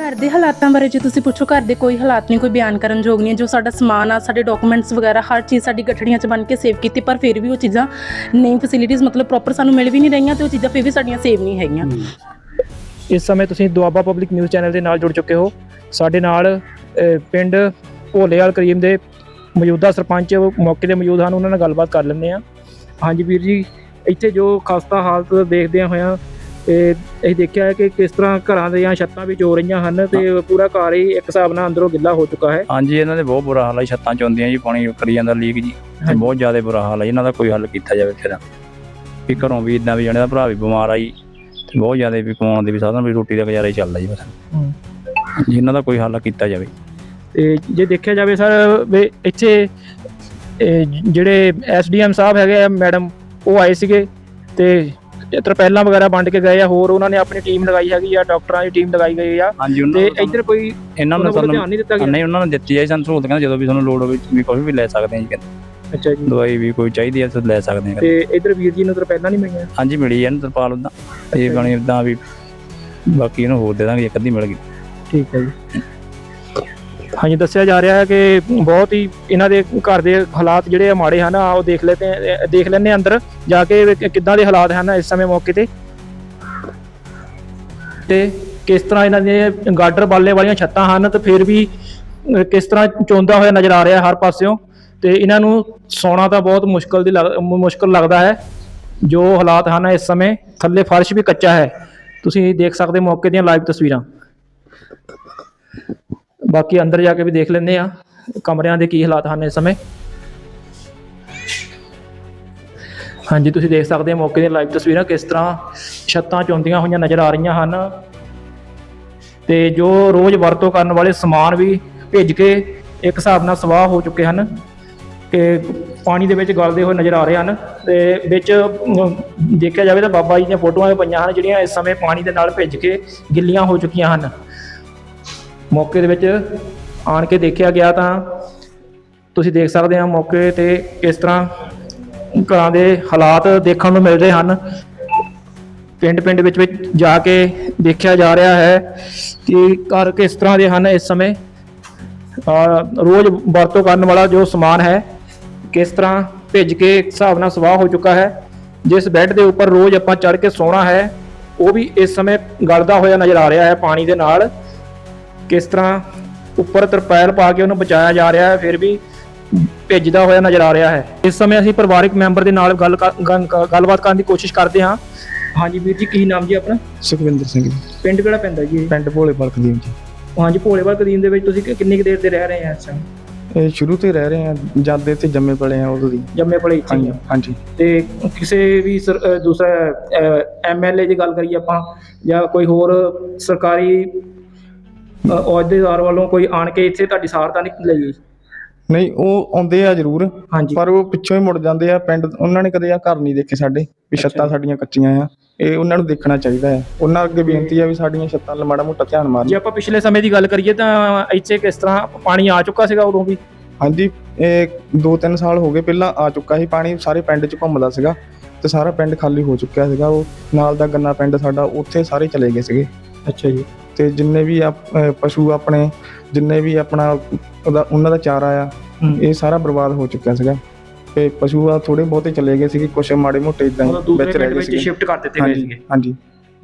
ਘਰ ਦੇ ਹਾਲਾਤਾਂ ਬਾਰੇ ਜੇ ਤੁਸੀਂ ਪੁੱਛੋ, ਘਰ ਦੇ ਕੋਈ ਹਾਲਾਤ ਨਹੀਂ, ਕੋਈ ਬਿਆਨ ਕਰਨ ਯੋਗ ਨਹੀਂ ਜੋ ਸਾਡਾ ਸਮਾਨ ਆ, ਸਾਡੇ ਡਾਕੂਮੈਂਟਸ ਵਗੈਰਾ, ਹਰ ਚੀਜ਼ ਸਾਡੀ ਗੱਠੜੀਆਂ 'ਚ ਬਣ ਕੇ ਸੇਵ ਕੀਤੀ, ਪਰ ਫਿਰ ਵੀ ਉਹ ਚੀਜ਼ਾਂ ਨਹੀਂ ਫੈਸਿਲਿਟੀਜ਼ ਮਤਲਬ ਪ੍ਰੋਪਰ ਸਾਨੂੰ ਮਿਲ ਵੀ ਨਹੀਂ ਰਹੀਆਂ ਤੇ ਉਹ ਚੀਜ਼ਾਂ ਫਿਰ ਵੀ ਸਾਡੀਆਂ ਸੇਵ ਨਹੀਂ ਹੈਗੀਆਂ। ਇਸ ਸਮੇਂ ਤੁਸੀਂ ਦੁਆਬਾ ਪਬਲਿਕ ਨਿਊਜ਼ ਚੈਨਲ ਦੇ ਨਾਲ ਜੁੜ ਚੁੱਕੇ ਹੋ। ਸਾਡੇ ਨਾਲ ਪਿੰਡ ਭੋਲੇਵਾਲ ਕਰੀਮ ਦੇ ਮੌਜੂਦਾ ਸਰਪੰਚ ਮੌਕੇ ਤੇ ਮੌਜੂਦ ਹਨ, ਉਹਨਾਂ ਨਾਲ ਗੱਲਬਾਤ ਕਰ ਲੈਂਦੇ ਆ ਹਾਂਜੀ ਵੀਰ ਜੀ, ਇੱਥੇ ਜੋ ਖਸਤਾ ਹਾਲਤ ਦੇਖਦਿਆਂ ਹੋਇਆਂ ਤੇ ਅਸੀਂ ਦੇਖਿਆ ਹੈ ਕਿ ਕਿਸ ਤਰ੍ਹਾਂ ਘਰਾਂ ਦੀਆਂ ਛੱਤਾਂ ਵੀ ਚੋ ਰਹੀਆਂ ਹਨ ਤੇ ਪੂਰਾ ਘਰ ਹੀ ਇੱਕ ਹਿਸਾਬ ਨਾਲ ਅੰਦਰੋਂ ਗਿੱਲਾ ਹੋ ਚੁੱਕਾ ਹੈ। ਹਾਂਜੀ ਇਹਨਾਂ ਦੇ ਬਹੁਤ ਬੁਰਾ ਹਾਲ ਹੈ ਛੱਤਾਂ ਚੋਂਦੀਆਂ ਜੀ ਪਾਣੀ ਕਰੀ ਜਾਂਦਾ ਲੀਕ ਜੀ। ਤੇ। ਬਹੁਤ ਜ਼ਿਆਦਾ ਬੁਰਾ ਹਾਲ ਹੈ ਜੀ, ਇਹਨਾਂ ਦਾ ਕੋਈ ਹੱਲ ਕੀਤਾ ਜਾਵੇ ਫਿਰ। ਵੀ ਘਰੋਂ ਵੀ ਇਦਾਂ ਵੀ ਜਣੇ ਦਾ ਭਰਾ ਵੀ ਬਿਮਾਰ ਆ ਜੀ ਤੇ ਬਹੁਤ ਜ਼ਿਆਦਾ ਵੀ ਕਮਾਉਣ ਦੇ ਵੀ ਸਾਧਨ ਵੀ ਰੋਟੀ ਦਾ ਗੁਜ਼ਾਰਾ ਹੀ ਚੱਲਦਾ ਜੀ ਬਸ। ਜੀ ਇਹਨਾਂ ਦਾ ਕੋਈ ਹੱਲ ਕੀਤਾ ਜਾਵੇ। ਤੇ ਜੇ ਦੇਖਿਆ ਜਾਵੇ ਸਰ ਵੀ ਇੱਥੇ ਇਹ ਜਿਹੜੇ ਐਸਡੀਐਮ ਸਾਹਿਬ ਹੈਗੇ ਆ ਮੈਡਮ ਉਹ ਆਏ ਸੀਗੇ ਤੇ ਤਰਪੈਲਾਂ ਵਗੈਰਾ ਵੰਡ ਕੇ ਗਏ ਆ ਹੋਰ ਉਹਨਾਂ ਨੇ ਆਪਣੀ ਟੀਮ ਲਗਾਈ ਹੈਗੀ ਆ ਡਾਕਟਰਾਂ ਦੀ ਟੀਮ ਲਗਾਈ ਗਈ ਆ। ਹਾਂਜੀ ਤੇ ਨੂੰ ਇੱਧਰ ਕੋਈ ਇਹਨਾਂ ਨੂੰ ਸਾਨੂੰ ਧਿਆਨ ਨਹੀਂ ਦਿੱਤਾ ਗਿਆ? ਨਹੀਂ ਉਹਨਾਂ ਨੇ ਦਿੱਤੀ ਹੈ ਸਾਨੂੰ ਸਹੂਲਤ ਕਹਿੰਦੇ ਜਦੋਂ ਵੀ ਤੁਹਾਨੂੰ ਲੋੜ ਹੋਵੇ ਵੀ ਕੁਝ ਵੀ ਲੈ ਸਕਦੇ ਹਾਂ ਜੀ ਕਹਿੰਦੇ। ਅੱਛਾ ਜੀ। ਦਵਾਈ ਵੀ ਕੋਈ ਚਾਹੀਦੀ ਹੈ ਤਾਂ ਲੈ ਸਕਦੇ ਹਾਂ ਤੇ ਇੱਧਰ ਵੀਰ ਜੀ ਨੂੰ ਤਰਪੈਲਾਂ ਨਹੀਂ ਮਿਲੀਆਂ? ਹਾਂਜੀ ਮਿਲੀ ਹੈ ਨਾ ਤਰਪਾਲ ਉਦਾਂ ਇਹ ਗਣੀ ਉਦਾਂ ਵੀ ਬਾਕੀ ਇਹਨੂੰ ਹੋਰ ਦੇ ਦਾਂਗੇ ਇੱਕ ਅੱਧੀ ਮਿਲ ਗਈ। ਠੀਕ ਹੈ ਜੀ। ਹਾਂਜੀ, ਦੱਸਿਆ ਜਾ ਰਿਹਾ ਹੈ ਕਿ ਬਹੁਤ ਹੀ ਇਹਨਾਂ ਦੇ ਘਰ ਦੇ ਹਾਲਾਤ ਜਿਹੜੇ ਆ ਮਾੜੇ ਹਨ ਆਓ ਦੇਖ ਲੈਤੇ ਦੇਖ ਲੈਂਦੇ ਅੰਦਰ ਜਾ ਕੇ ਕਿੱਦਾਂ ਦੇ ਹਾਲਾਤ ਹਨ ਇਸ ਸਮੇਂ ਮੌਕੇ ਤੇ। ਤੇ ਕਿਸ ਤਰ੍ਹਾਂ ਇਹਨਾਂ ਦੇ ਗਾਡਰ ਬਾਲੇ ਵਾਲੀਆਂ ਛੱਤਾਂ ਹਨ ਤੇ ਫਿਰ ਵੀ ਕਿਸ ਤਰ੍ਹਾਂ ਚੋਂਦਾ ਹੋਇਆ ਨਜ਼ਰ ਆ ਰਿਹਾ ਹਰ ਪਾਸਿਓਂ। ਤੇ ਇਹਨਾਂ ਨੂੰ ਸੌਣਾ ਤਾਂ ਬਹੁਤ ਮੁਸ਼ਕਲ ਦੀ ਲੱਗ- ਮੁਸ਼ਕਲ ਲੱਗਦਾ ਹੈ, ਜੋ ਹਾਲਾਤ ਹਨ ਇਸ ਸਮੇਂ, ਥੱਲੇ ਫਰਸ਼ ਵੀ ਕੱਚਾ ਹੈ। ਤੁਸੀਂ ਦੇਖ ਸਕਦੇ ਮੌਕੇ ਦੀਆਂ ਲਾਈਵ ਤਸਵੀਰਾਂ। ਬਾਕੀ ਅੰਦਰ ਜਾ ਕੇ ਵੀ ਦੇਖ ਲੈਂਦੇ ਆ ਕਮਰਿਆਂ ਦੇ ਕੀ ਹਾਲਾਤ ਹਨ ਇਸ ਸਮੇਂ। ਹਾਂਜੀ, ਤੁਸੀਂ ਦੇਖ ਸਕਦੇ ਹੋ ਮੌਕੇ ਦੀਆਂ ਲਾਈਵ ਤਸਵੀਰਾਂ ਕਿਸ ਤਰ੍ਹਾਂ ਛੱਤਾਂ ਚੌਂਦੀਆਂ ਹੋਈਆਂ ਨਜ਼ਰ ਆ ਰਹੀਆਂ ਹਨ। ਤੇ ਜੋ ਰੋਜ਼ ਵਰਤੋਂ ਕਰਨ ਵਾਲੇ ਸਮਾਨ ਵੀ ਭਿੱਜ ਕੇ ਇੱਕ ਹਿਸਾਬ ਨਾਲ ਸਵਾਹ ਹੋ ਚੁੱਕੇ ਹਨ ਕਿ ਪਾਣੀ ਦੇ ਵਿੱਚ ਗਲਦੇ ਹੋਏ ਨਜ਼ਰ ਆ ਰਹੇ ਹਨ ਤੇ ਵਿੱਚ ਦੇਖਿਆ ਜਾਵੇ ਤਾਂ ਬਾਬਾ ਜੀ ਦੀਆਂ ਫੋਟੋਆਂ ਵੀ ਪਈਆਂ ਹਨ ਜਿਹੜੀਆਂ ਇਸ ਸਮੇਂ ਪਾਣੀ ਦੇ ਨਾਲ ਭਿੱਜ ਕੇ ਗਿੱਲੀਆਂ ਹੋ ਚੁੱਕੀਆਂ ਹਨ। ਮੌਕੇ ਦੇ ਵਿੱਚ ਆਣ ਕੇ ਦੇਖਿਆ ਗਿਆ ਤਾਂ ਤੁਸੀਂ ਦੇਖ ਸਕਦੇ ਆ ਮੌਕੇ ਤੇ ਕਿਸ ਤਰ੍ਹਾਂ ਘਰਾਂ ਦੇ ਹਾਲਾਤ ਦੇਖਣ ਨੂੰ ਮਿਲਦੇ ਹਨ। ਪਿੰਡ ਪਿੰਡ ਵਿੱਚ ਵਿੱਚ ਜਾ ਕੇ ਦੇਖਿਆ ਜਾ ਰਿਹਾ ਹੈ ਕਿ ਘਰ ਕਿਸ ਤਰ੍ਹਾਂ ਦੇ ਹਨ ਇਸ ਸਮੇਂ। ਰੋਜ਼ ਵਰਤੋਂ ਕਰਨ ਵਾਲਾ ਜੋ ਸਮਾਨ ਹੈ, ਕਿਸ ਤਰ੍ਹਾਂ ਭਿੱਜ ਕੇ ਇੱਕ ਹਿਸਾਬ ਨਾਲ ਸਵਾਹ ਹੋ ਚੁੱਕਾ ਹੈ। ਜਿਸ ਬੈੱਡ ਦੇ ਉੱਪਰ ਰੋਜ਼ ਆਪਾਂ ਚੜ ਕੇ ਸੌਣਾ ਹੈ, ਉਹ ਵੀ ਇਸ ਸਮੇਂ ਗਲਦਾ ਹੋਇਆ ਨਜ਼ਰ ਆ ਰਿਹਾ ਹੈ ਪਾਣੀ ਦੇ ਨਾਲ। ਕਿਸ ਤਰ੍ਹਾਂ ਉੱਪਰ ਤਰਪਾਲ ਪਾ ਕੇ ਉਹਨੂੰ ਬਚਾਇਆ ਜਾ ਰਿਹਾ ਹੈ ਫਿਰ ਵੀ ਭਿੱਜਦਾ ਹੋਇਆ ਨਜ਼ਰ ਆ ਰਿਹਾ ਹੈ। ਇਸ ਸਮੇਂ ਅਸੀਂ ਪਰਿਵਾਰਕ ਮੈਂਬਰ ਦੇ ਨਾਲ ਗੱਲ ਗੱਲਬਾਤ ਕਰਨ ਦੀ ਕੋਸ਼ਿਸ਼ ਕਰਦੇ ਹਾਂ। ਹਾਂਜੀ ਵੀਰ ਜੀ ਕੀ ਨਾਮ ਜੀ ਆਪਣਾ? ਸੁਖਵਿੰਦਰ ਸਿੰਘ ਜੀ। ਪਿੰਡ ਕਿਹੜਾ ਪੈਂਦਾ ਜੀ? ਪਿੰਡ ਭੋਲੇ ਬਲਕਦੀਪ ਜੀ। ਹਾਂਜੀ ਭੋਲੇਵਾਲ ਕਦੀਮ ਦੇ ਵਿੱਚ ਤੁਸੀਂ ਕਿੰਨੀ ਕੁ ਦੇਰ ਦੇ ਰਹਿ ਰਹੇ ਆ ਇਸ ਟਾਈਮ ਇਹ ਸ਼ੁਰੂ ਤੋਂ ਰਹਿ ਰਹੇ ਆ ਜਦ ਦੇ ਇੱਥੇ ਜੰਮੇ ਪਲੇ ਆ ਉਦੋਂ ਦੀ। ਜੰਮੇ ਪਲੇ ਇੱਥੇ ਹੀ ਹਾਂਜੀ ਤੇ ਕਿਸੇ ਵੀ ਦੂਸਰਾ ਐਮਐਲਏ ਦੀ ਗੱਲ ਕਰੀਏ ਆਪਾਂ ਜਾਂ ਕੋਈ ਹੋਰ ਸਰਕਾਰੀ ਅਹ, ਅਹੁਦੇਦਾਰ ਵੱਲੋਂ ਕੋਈ ਆਣ ਕੇ ਇੱਥੇ ਤੁਹਾਡੀ ਸਹਾਇਤਾ ਨਹੀਂ ਲਈ ਨਹੀਂ ਉਹ ਆਉਂਦੇ ਆ ਜ਼ਰੂਰ ਹਾਂਜੀ। ਪਰ ਉਹ ਪਿੱਛੋਂ ਹੀ ਮੁੜ ਜਾਂਦੇ ਆ ਪਿੰਡ ਉਹਨਾਂ ਨੇ ਕਦੇ ਆ ਘਰ ਨਹੀਂ ਦੇਖੇ ਸਾਡੇ ਵੀ ਛੱਤਾਂ ਸਾਡੀਆਂ ਕੱਚੀਆਂ ਆ ਇਹ ਉਹਨਾਂ ਨੂੰ ਦੇਖਣਾ ਚਾਹੀਦਾ ਹੈ ਉਹਨਾਂ ਅੱਗੇ ਬੇਨਤੀ ਆ ਵੀ ਸਾਡੀਆਂ ਛੱਤਾਂ ਵੱਲ ਮਾੜਾ ਮੋਟਾ ਧਿਆਨ ਜੇ ਮਾਰਨ ਆਪਾਂ ਪਿਛਲੇ ਸਮੇਂ ਦੀ ਗੱਲ ਕਰੀਏ ਤਾਂ ਇੱਥੇ ਕਿਸ ਤਰ੍ਹਾਂ ਪਾਣੀ ਆ ਚੁੱਕਾ ਸੀਗਾ ਉਦੋਂ ਵੀ? ਹਾਂਜੀ ਇਹ 2-3 ਸਾਲ ਹੋ ਗਏ ਪਹਿਲਾਂ ਆ ਚੁੱਕਾ ਸੀ ਪਾਣੀ ਸਾਰੇ ਪਿੰਡ 'ਚ ਘੁੰਮਦਾ ਸੀਗਾ ਤੇ ਸਾਰਾ ਪਿੰਡ ਖਾਲੀ ਹੋ ਚੁੱਕਿਆ ਸੀਗਾ ਉਹ ਨਾਲ ਦਾ ਗੰਨਾ ਪਿੰਡ ਸਾਡਾ ਉੱਥੇ ਸਾਰੇ ਚਲੇ ਗਏ ਸੀਗੇ। ਅੱਛਾ ਜੀ। ਤੇ ਜਿੰਨੇ ਵੀ ਆਪ- ਅਹ ਪਸ਼ੂ ਆਪਣੇ ਜਿੰਨੇ ਵੀ ਆਪਣਾ ਉਹਦਾ ਉਹਨਾਂ ਦਾ ਚਾਰਾ ਆ ਇਹ ਸਾਰਾ ਬਰਬਾਦ ਹੋ ਚੁੱਕਿਆ ਸੀਗਾ। ਤੇ ਪਸ਼ੂ ਆ ਥੋੜੇ ਬਹੁਤੇ ਚਲੇ ਗਏ ਸੀਗੇ ਕੁਛ ਮਾੜੇ ਮੋਟੇ ਇਦਾਂ ਮਤਲਬ ਦੂਸਰੇ ਵਿੱਚ ਰਹਿ ਪਿੰਡ ਗਏ ਵਿੱਚ ਸ਼ਿਫਟ ਕਰ ਦਿੱਤੇ ਗਏ ਸੀਗੇ। ਹਾਂਜੀ।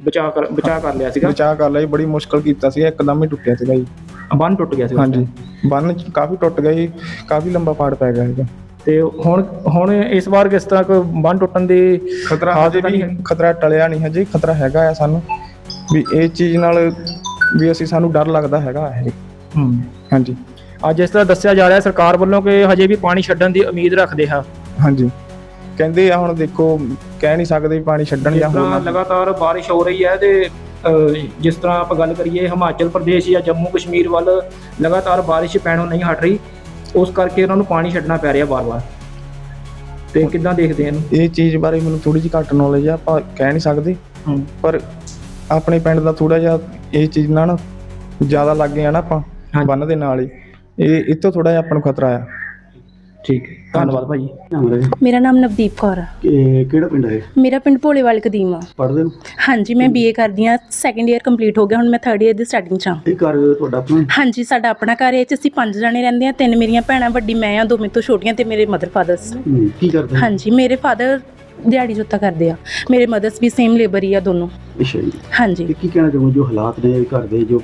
ਬਚਾ ਕਰ ਬਚਾ ਕਰ ਲਿਆ ਸੀਗਾ। ਬਚਾਅ ਕਰ ਲਈ ਬੜੀ ਮੁਸ਼ਕਲ ਕੀਤਾ ਸੀ ਇੱਕਦਮ ਹੀ ਟੁੱਟਿਆ ਸੀਗਾ ਜੀ। ਬੰਨ ਟੁੱਟ ਗਿਆ ਸੀਗਾ। ਹਾਂਜੀ ਬੰਨ ਕਾਫੀ ਟੁੱਟ ਗਿਆ ਜੀ ਕਾਫੀ ਲੰਬਾ ਪਾੜ ਪੈ ਗਿਆ ਸੀਗਾ। ਤੇ ਹੁਣ ਹੁਣ ਇਸ ਵਾਰ ਕਿਸ ਤਰ੍ਹਾਂ ਕੋਈ ਬੰਨ ਟੁੱਟਣ ਦੀ ਖਤਰਾ ਤਾਂ ਵੀ। ਖਤਰਾ ਟਲਿਆ ਨਹੀਂ ਹਜੇ ਖਤਰਾ ਹੈਗਾ ਆ ਸਾਨੂੰ। ਵੀ ਇਹ ਚੀਜ਼ ਨਾਲ ਵੀ ਅਸੀਂ ਸਾਨੂੰ ਡਰ ਲੱਗਦਾ ਹੈਗਾ ਇਹ। ਹੂੰ। ਹਾਂਜੀ। ਅੱਜ ਇਸ ਤਰ੍ਹਾਂ ਦੱਸਿਆ ਜਾ ਰਿਹਾ ਸਰਕਾਰ ਵੱਲੋਂ ਕਿ ਹਜੇ ਵੀ ਪਾਣੀ ਛੱਡਣ ਦੀ ਉਮੀਦ ਰੱਖਦੇ ਹਾਂ ਹਾਂਜੀ। ਕਹਿੰਦੇ ਆ ਹੁਣ ਦੇਖੋ ਕਹਿ ਨਹੀਂ ਸਕਦੇ ਵੀ ਪਾਣੀ ਛੱਡਣ ਜਾਂ ਹੋਰ ਨਾ। ਲਗਾਤਾਰ ਬਾਰਿਸ਼ ਹੋ ਰਹੀ ਹੈ ਤੇ ਜਿਸ ਤਰ੍ਹਾਂ ਆਪਾਂ ਗੱਲ ਕਰੀਏ ਹਿਮਾਚਲ ਪ੍ਰਦੇਸ਼ ਜਾਂ ਜੰਮੂ ਕਸ਼ਮੀਰ ਵੱਲ ਲਗਾਤਾਰ ਬਾਰਿਸ਼ ਪੈਣੋਂ ਨਹੀਂ ਹਟ ਰਹੀ ਉਸ ਕਰਕੇ ਉਹਨਾਂ ਨੂੰ ਪਾਣੀ ਛੱਡਣਾ ਪੈ ਰਿਹਾ ਵਾਰ-ਵਾਰ। ਤੇ ਕਿੱਦਾਂ ਦੇਖਦੇ ਇਹਨੂੰ? ਇਹ ਚੀਜ਼ ਬਾਰੇ ਮੈਨੂੰ ਥੋੜੀ ਜਿਹੀ ਘੱਟ ਨੌਲੇਜ ਆ ਆਪਾਂ ਕਹਿ ਨਹੀਂ ਸਕਦੇ। ਹੂੰ। ਪਰ ਆਪਣੇ ਪਿੰਡ ਦਾ ਥੋੜਾ ਜਿਹਾ ਇਹ ਚੀਜ਼ ਨਾਲ ਨਾ ਜ਼ਿਆਦਾ ਲੱਗ ਗਿਆ ਨਾ ਆਪਾਂ ਹਾਂਜੀ। ਬੰਨ ਦੇ ਨਾਲ ਹੀ। ਇਹ ਇਤੋਂ ਥੋੜਾ ਜਿਹਾ ਆਪਾਂ ਨੂੰ ਖਤਰਾ ਆ। ਠੀਕ ਹੈ ਧੰਨਵਾਦ ਨਾਮ ਹੈ ਮੇਰਾ ਨਾਮ ਨਵਦੀਪ ਕੌਰ ਆ। ਕਿ ਕਿਹੜਾ ਪਿੰਡ ਹੈ ਮੇਰਾ ਪਿੰਡ ਭੋਲੇਵਾਲ ਕਦੀਮ ਆ। ਪੜ੍ਹਦੇ ਹੋ? ਹਾਂਜੀ ਮੈਂ ਬੀਏ ਕਰਦੀ ਆ ਸੈਕੰਡ ਇਅਰ ਕੰਪਲੀਟ ਹੋ ਗਿਆ ਹੁਣ ਮੈਂ ਥਰਡ ਇਅਰ ਦੀ ਸਟਾਰਟਿੰਗ ਚ ਆ ਇਹ ਘਰ ਤੁਹਾਡਾ ਆਪਣਾ ਹਾਂਜੀ ਸਾਡਾ ਆਪਣਾ ਘਰ ਹੈ ਇਹ 'ਚ ਅਸੀਂ ਪੰਜ ਜਣੇ ਰਹਿੰਦੇ ਆ ਤਿੰਨ ਮੇਰੀਆਂ ਭੈਣਾਂ ਵੱਡੀ ਮੈਂ ਆ ਦੋ ਮੇਰੇ ਤੋਂ ਛੋਟੀਆਂ ਤੇ ਮੇਰੇ ਮਦਰ ਫਾਦਰਸ ਹੂੰ, ਕੀ ਕਰਦੇ ਹਾਂਜੀ ਮੇਰੇ ਫਾਦਰ ਦਿਹਾੜੀ ਜੋਤਾ ਕਰਦੇ ਆ। ਮੇਰੇ ਮਦਰਸ ਵੀ ਸੇਮ ਲੇਬਰ ਹੀ ਆ ਦੋਨੋਂ। ਅੱਛਾ ਜੀ। ਹਾਂਜੀ। ਤੇ ਕੀ ਕਹਿਣਾ ਚਾਹੋਗੇ ਜੋ ਹਾਲਾਤ ਨੇ ਘਰ ਦੇ ਜੋ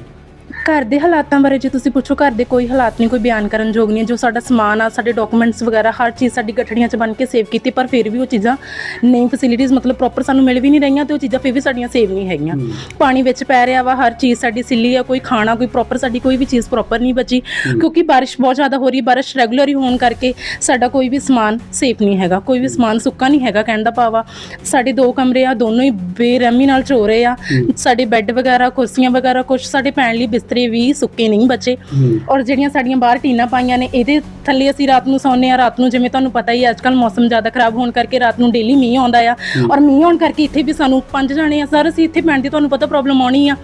ਘਰ ਦੇ ਹਾਲਾਤਾਂ ਬਾਰੇ ਜੇ ਤੁਸੀਂ ਪੁੱਛੋ ਘਰ ਦੇ ਕੋਈ ਹਾਲਾਤ ਨਹੀਂ ਕੋਈ ਬਿਆਨ ਕਰਨ ਯੋਗ ਨਹੀਂ। ਜੋ ਸਾਡਾ ਸਮਾਨ ਆ ਸਾਡੇ ਡਾਕੂਮੈਂਟਸ ਵਗੈਰਾ ਹਰ ਚੀਜ਼ ਸਾਡੀ ਗਠੜੀਆਂ 'ਚ ਬਣ ਕੇ ਸੇਵ ਕੀਤੀ ਪਰ ਫਿਰ ਵੀ ਉਹ ਚੀਜ਼ਾਂ ਨਹੀਂ ਫੈਸਿਲਿਟੀਜ਼ ਮਤਲਬ ਪ੍ਰੋਪਰ ਸਾਨੂੰ ਮਿਲ ਵੀ ਨਹੀਂ ਰਹੀਆਂ ਤੇ ਉਹ ਚੀਜ਼ਾਂ ਫਿਰ ਵੀ ਸਾਡੀਆਂ ਸੇਵ ਨਹੀਂ ਹੈਗੀਆਂ। ਪਾਣੀ ਵਿੱਚ ਪੈ ਰਿਹਾ ਵਾ ਹਰ ਚੀਜ਼ ਸਾਡੀ ਸਿੱਲੀ ਆ ਕੋਈ ਖਾਣਾ ਕੋਈ ਪ੍ਰੋਪਰ ਸਾਡੀ ਕੋਈ ਵੀ ਚੀਜ਼ ਪ੍ਰੋਪਰ ਨਹੀਂ ਬਚੀ। ਕਿਉਂਕਿ ਬਾਰਿਸ਼ ਬਹੁਤ ਜ਼ਿਆਦਾ ਹੋ ਰਹੀ ਬਾਰਿਸ਼ ਰੈਗੂਲਰ ਹੀ ਹੋਣ ਕਰਕੇ ਸਾਡਾ ਕੋਈ ਵੀ ਸਮਾਨ ਸੇਫ ਨਹੀਂ ਹੈਗਾ ਕੋਈ ਵੀ ਸਮਾਨ ਸੁੱਕਾ ਨਹੀਂ ਹੈਗਾ ਕਹਿਣ ਦਾ ਭਾਵ ਸਾਡੇ ਦੋ ਕਮਰੇ ਆ ਦੋਨੋਂ ਹੀ ਬੇਰਹਿਮੀ ਨਾਲ ਚੋ ਰਹੇ ਆ ਸਾਡੇ ਬੈੱਡ ਵਗੈਰਾ ਕੁਰਸੀਆਂ ਵਗੈਰਾ ਕੁਝ ਸਾਡੇ ਪੈਣ ਲਈ ਬਿਸਤਰੇ ਵੀ ਸੁੱਕੇ ਨਹੀਂ ਬਚੇ। ਔਰ ਜਿਹੜੀਆਂ ਸਾਡੀਆਂ ਬਾਹਰ ਟੀਨਾਂ ਪਾਈਆਂ ਨੇ ਇਹਦੇ ਥੱਲੇ ਅਸੀਂ ਰਾਤ ਨੂੰ ਸੌਂਦੇ ਆ ਰਾਤ ਨੂੰ ਜਿਵੇਂ ਤੁਹਾਨੂੰ ਪਤਾ ਹੀ ਅੱਜ ਕੱਲ ਮੌਸਮ ਜ਼ਿਆਦਾ ਖਰਾਬ ਹੋਣ ਕਰਕੇ ਰਾਤ ਨੂੰ ਡੇਲੀ ਮੀਂਹ ਆਉਂਦਾ ਆ ਔਰ ਮੀਂਹ ਆਉਣ ਕਰਕੇ ਇੱਥੇ ਵੀ ਸਾਨੂੰ ਪੰਜ ਜਾਣੇ ਆ ਸਰ ਅਸੀਂ ਇੱਥੇ ਪੈਣ ਦੀ ਤੁਹਾਨੂੰ ਪਤਾ ਪ੍ਰੋਬਲਮ ਆਉਣੀ ਆ।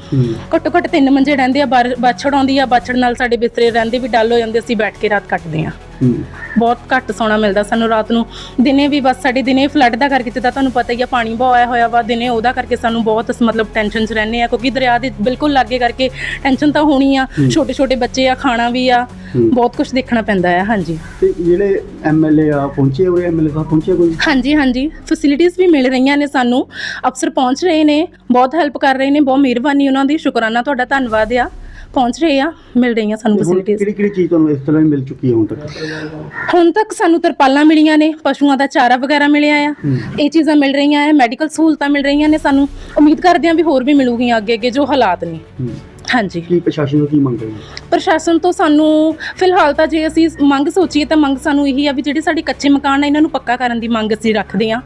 ਘੱਟੋ ਘੱਟ ਤਿੰਨ ਮੰਜੇ ਰਹਿੰਦੇ ਆ ਬਾਛੜ ਆਉਂਦੀ ਆ ਬਾਛੜ ਨਾਲ ਸਾਡੇ ਬਿਸਤਰੇ ਰਹਿੰਦੇ ਵੀ ਡਲ ਹੋ ਜਾਂਦੇ ਅਸੀਂ ਬੈਠ ਕੇ ਰਾਤ ਕੱਟਦੇ ਆ। ਬਹੁਤ ਘੱਟ ਸੌਣਾ ਮਿਲਦਾ ਸਾਨੂੰ ਰਾਤ ਨੂੰ। ਦਿਨੇ ਵੀ ਬਸ ਸਾਡੇ ਦਿਨੇ ਫਲੱਡ ਦਾ ਕਰਕੇ ਜਿੱਦਾਂ ਤੁਹਾਨੂੰ ਪਤਾ ਹੀ ਆ ਪਾਣੀ ਬਹੁਤ ਆਇਆ ਹੋਇਆ ਵਾ ਦਿਨੇ ਉਹਦਾ ਕਰਕੇ ਸਾਨੂੰ ਬਹੁਤ ਮਤਲਬ ਟੈਨਸ਼ਨ 'ਚ ਰਹਿੰਦੇ ਆ ਕਿਉਂਕਿ ਦਰਿਆ ਦੇ ਬਿਲਕੁਲ ਲਾਗੇ ਕਰਕੇ ਟੈਨਸ਼ਨ ਤਾਂ ਹੋਣੀ ਆ ਛੋਟੇ ਛੋਟੇ ਬੱਚੇ ਆ ਖਾਣਾ ਵੀ ਆ ਬਹੁਤ ਕੁਝ ਦੇਖਣਾ ਪੈਂਦਾ ਆ ਹਾਂਜੀ। ਤੇ ਜਿਹੜੇ ਐਮਐਲਏ ਆ ਪਹੁੰਚੇ ਹੋਏ ਐਮਐਲਏ ਸਾਹਿਬ ਪਹੁੰਚੇ ਕੋਈ? ਹਾਂਜੀ ਹਾਂਜੀ। ਫੈਸਿਲਿਟੀਆਂ ਵੀ ਮਿਲ ਰਹੀਆਂ ਨੇ ਸਾਨੂੰ। ਅਫਸਰ ਪਹੁੰਚ ਰਹੇ ਨੇ ਬਹੁਤ ਹੈਲਪ ਕਰ ਰਹੇ ਨੇ ਬਹੁਤ ਮਿਹਰਬਾਨੀ ਉਹਨਾਂ ਦੀ ਸ਼ੁਕਰਾਨਾ ਤੁਹਾਡਾ ਧੰਨਵਾਦ ਆ। ਪਹੁੰਚ ਰਹੇ ਆ ਮਿਲ ਰਹੀਆਂ ਸਾਨੂੰ ਫੈਸਿਲਿਟੀਆਂ ਕਿਹੜੀ ਕਿਹੜੀ ਚੀਜ਼ ਤੁਹਾਨੂੰ ਇਸ ਤਰ੍ਹਾਂ ਮਿਲ ਚੁੱਕੀ ਹੈ ਹੁਣ ਤੱਕ? ਹੁਣ ਤੱਕ ਸਾਨੂੰ ਤਰਪਾਲਾਂ ਮਿਲੀਆਂ ਨੇ ਪਸ਼ੂਆਂ ਦਾ ਚਾਰਾ ਵਗੈਰਾ ਮਿਲਿਆ ਆ। ਇਹ ਚੀਜ਼ਾਂ ਮਿਲ ਰਹੀਆਂ ਆ ਮੈਡੀਕਲ ਸਹੂਲਤਾਂ ਮਿਲ ਰਹੀਆਂ ਨੇ ਸਾਨੂੰ। ਉਮੀਦ ਕਰਦੇ ਹਾਂ ਵੀ ਹੋਰ ਵੀ ਮਿਲੂਗੀਆਂ ਅੱਗੇ ਅੱਗੇ ਜੋ ਹਾਲਾਤ ਨੇ। ਹਾਂਜੀ। ਕੀ ਪ੍ਰਸ਼ਾਸਨ ਤੋਂ ਕੀ ਮੰਗ ਰਹੇ ਹੋ? ਪ੍ਰਸ਼ਾਸਨ ਤੋਂ ਸਾਨੂੰ ਫਿਲਹਾਲ ਤਾਂ ਜੇ ਅਸੀਂ ਮੰਗ ਸੋਚੀਏ ਤਾਂ ਮੰਗ ਸਾਨੂੰ ਇਹੀ ਆ ਵੀ ਜਿਹੜੇ ਸਾਡੇ ਕੱਚੇ ਮਕਾਨ ਆ ਇਹਨਾਂ ਨੂੰ ਪੱਕਾ ਕਰਨ ਦੀ ਮੰਗ ਅਸੀਂ ਰੱਖਦੇ ਆ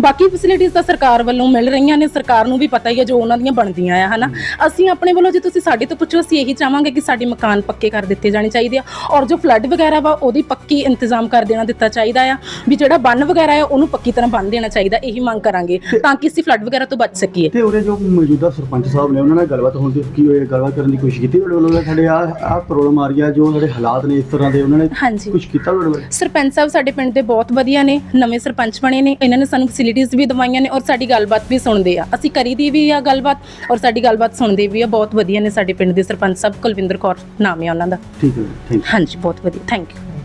ਬਾਕੀ ਫੈਸਿਲਿਟੀਆਂ ਤਾਂ ਸਰਕਾਰ ਵੱਲੋਂ ਮਿਲ ਰਹੀਆਂ ਨੇ ਸਰਕਾਰ ਨੂੰ ਵੀ ਪਤਾ ਹੀ ਆ ਜੋ ਉਹਨਾਂ ਦੀਆਂ ਬਣਦੀਆਂ ਆ ਹਨਾ। ਅਸੀਂ ਆਪਣੇ ਵੱਲੋਂ ਜੇ ਤੁਸੀਂ ਸਾਡੇ ਤੋਂ ਪੁੱਛੋ ਅਸੀਂ ਇਹੀ ਚਾਹਾਂਗੇ ਕਿ ਸਾਡੇ ਮਕਾਨ ਪੱਕੇ ਕਰ ਦਿੱਤੇ ਜਾਣੇ ਚਾਹੀਦੇ ਆ। ਔਰ ਜੋ ਫਲੱਡ ਵਗੈਰਾ ਵਾ ਉਹਦੀ ਪੱਕੀ ਇੰਤਜ਼ਾਮ ਕਰ ਦੇਣਾ ਦਿੱਤਾ ਚਾਹੀਦਾ ਆ। ਵੀ ਜਿਹੜਾ ਬੰਨ ਵਗੈਰਾ ਆ ਉਹਨੂੰ ਪੱਕੀ ਤਰ੍ਹਾਂ ਬੰਨ ਦੇਣਾ ਚਾਹੀਦਾ ਇਹੀ ਮੰਗ ਕਰਾਂਗੇ ਤਾਂ ਕਿ ਅਸੀਂ ਫਲੱਡ ਵਗੈਰਾ ਤੋਂ ਬਚ ਸਕੀਏ। ਤੇ ਉਹਦੇ ਜੋ ਮੌਜੂਦਾ ਸਰਪੰਚ ਸਾਹਿਬ ਨੇ ਉਹਨਾਂ ਨਾਲ ਗੱਲਬਾਤ ਹੋਣ ਦੀ ਕੀ ਹੋਈ ਗੱਲਬਾਤ ਕਰਨ ਦੀ ਕੋਸ਼ਿਸ਼ ਕੀਤੀ ਤੁਹਾਡੇ ਵੱਲੋਂ ਸਾਡੇ ਆ ਆ ਪ੍ਰੋਬਲਮ ਆ ਰਹੀ ਆ ਜੋ ਸਾਡੇ ਹਾਲਾਤ ਨੇ ਇਸ ਤਰ੍ਹਾਂ ਦੇ ਉਹਨਾਂ ਨੇ ਹਾਂਜੀ। ਕੁਝ ਕੀਤਾ ਤੁਹਾਡੇ ਵੱਲੋਂ? ਸਰਪੰਚ ਸਾਹਿਬ ਸਾਡੇ ਪਿੰਡ ਦੇ ਬਹੁਤ ਵਧੀਆ ਨੇ ਨਵੇਂ ਸਰਪੰਚ ਬਣੇ ਨੇ ਇਹਨਾਂ ਨੇ ਸਾਨੂੰ ਫੈਸਿਲਿਟੀਆਂ ਵੀ ਦਵਾਈਆਂ ਨੇ ਔਰ ਸਾਡੀ ਗੱਲਬਾਤ ਵੀ ਸੁਣਦੇ ਆ। ਅਸੀਂ ਕਰੀ ਦੀ ਵੀ ਆ ਗੱਲਬਾਤ ਔਰ ਸਾਡੀ ਗੱਲਬਾਤ ਸੁਣਦੇ ਵੀ ਆ ਬਹੁਤ ਵਧੀਆ ਨੇ ਸਾਡੇ ਪਿੰਡ ਦੇ ਸਰਪੰਚ ਸਾਹਿਬ ਕੁਲਵਿੰਦਰ ਕੌਰ ਨਾਮ ਹੈ ਉਹਨਾਂ ਦਾ। ਠੀਕ ਹੈ ਥੈਂਕ ਹਾਂਜੀ ਬਹੁਤ ਵਧੀਆ ਥੈਂਕ ਯੂ